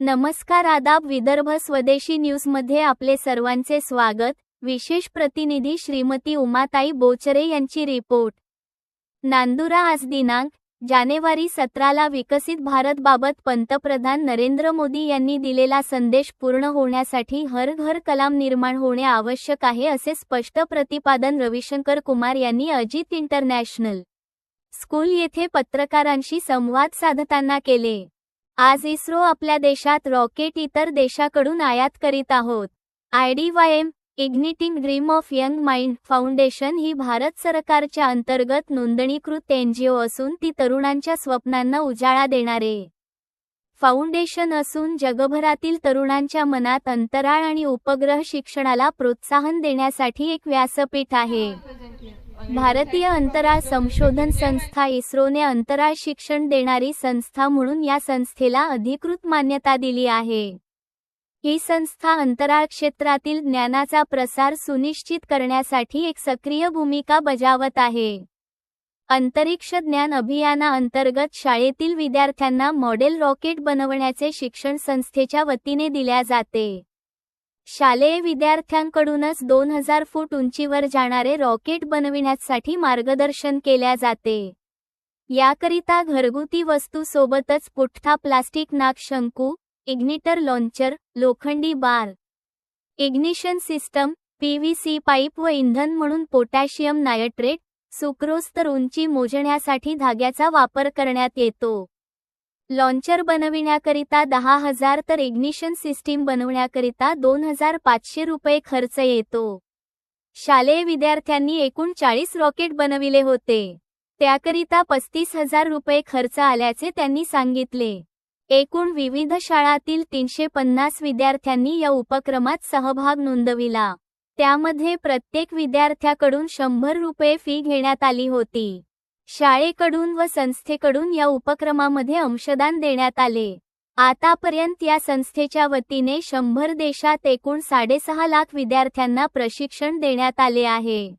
नमस्कार आदाब विदर्भ स्वदेशी न्यूजमध्ये आपले सर्वांचे स्वागत. विशेष प्रतिनिधी श्रीमती उमाताई बोचरे यांची रिपोर्ट. नांदुरा आज दिनांक जानेवारी सतराला विकसित भारतबाबत पंतप्रधान नरेंद्र मोदी यांनी दिलेला संदेश पूर्ण होण्यासाठी हर घर कलाम निर्माण होणे आवश्यक आहे असे स्पष्ट प्रतिपादन रविशंकर कुमार यांनी अजित इंटरनॅशनल स्कूल येथे पत्रकारांशी संवाद साधताना केले. आज इस्रो आपल्या देशात रॉकेट इतर देशाकडून आयात करीत आहोत. I D Y M igniting dream of young mind foundation ही भारत सरकारच्या अंतर्गत नोंदणीकृत एनजीओ असून ती तरुणांच्या स्वप्नांना उजाळा देणारे. फाउंडेशन असून जगभरातील तरुणांच्या मनात अंतराळ आणि उपग्रह शिक्षणाला प्रोत्साहन देण्यासाठी एक व्यासपीठ आहे. भारतीय अंतराळ संशोधन संस्था इस्रोने अंतराळ शिक्षण देणारी संस्था म्हणून या संस्थेला अधिकृत मान्यता दिली आहे. ही संस्था अंतराळ क्षेत्रातील ज्ञानाचा प्रसार सुनिश्चित करण्यासाठी एक सक्रिय भूमिका बजावत आहे. अंतरिक्ष ज्ञान अभियानाअंतर्गत शाळेतील विद्यार्थ्यांना मॉडेल रॉकेट बनवण्याचे शिक्षण संस्थेच्या वतीने दिल्या जाते. शालेय विद्यार्थ्यांकडूनच दोन हजार फूट उंचीवर जाणारे रॉकेट बनविण्यासाठी मार्गदर्शन केल्या जाते. याकरिता घरगुती वस्तू सोबतच पुठ्ठा प्लास्टिक नाक शंकू इग्निटर लॉन्चर लोखंडी bar ignition system PVC pipe व इंधन म्हणून पोटॅशियम नायट्रेट सुक्रोज तर उंची मोजण्यासाठी धाग्याचा वापर करण्यात येतो. लॉन्चर बनविण्याकरिता दहा हजार तर इग्निशन सिस्टीम बनवण्याकरिता दोन हजार पाचशे रुपये खर्च येतो. शालेय विद्यार्थ्यांनी एकूण चाळीस रॉकेट बनविले होते. त्याकरिता पस्तीस हजार रुपये खर्च आल्याचे त्यांनी सांगितले. एकूण विविध शाळातील तीनशे पन्नास विद्यार्थ्यांनी या उपक्रमात सहभाग नोंदविला. त्यामध्ये प्रत्येक विद्यार्थ्याकडून शंभर रुपये फी घेण्यात आली होती. शाळेकडून व संस्थेकडून या उपक्रमामध्ये अंशदान देण्यात आले. आतापर्यंत या संस्थेच्या वतीने शंभर देशात एकूण साडेसहा लाख विद्यार्थ्यांना प्रशिक्षण देण्यात आले आहे.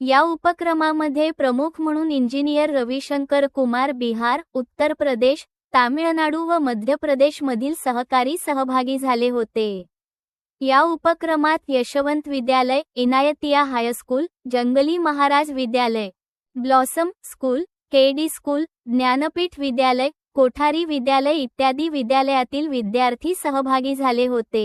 या उपक्रमामध्ये प्रमुख म्हणून इंजिनियर रविशंकर कुमार बिहार उत्तर प्रदेश तामिळनाडू व मध्य प्रदेशमधील सहकारी सहभागी झाले होते. या उपक्रमात यशवंत विद्यालय Inayatiya high school Jangali Maharaj Vidyalaya blossom school KD school Gyanpeeth Vidyalaya Kothari Vidyalaya इत्यादी विद्यालयातील विद्यार्थी सहभागी झाले होते.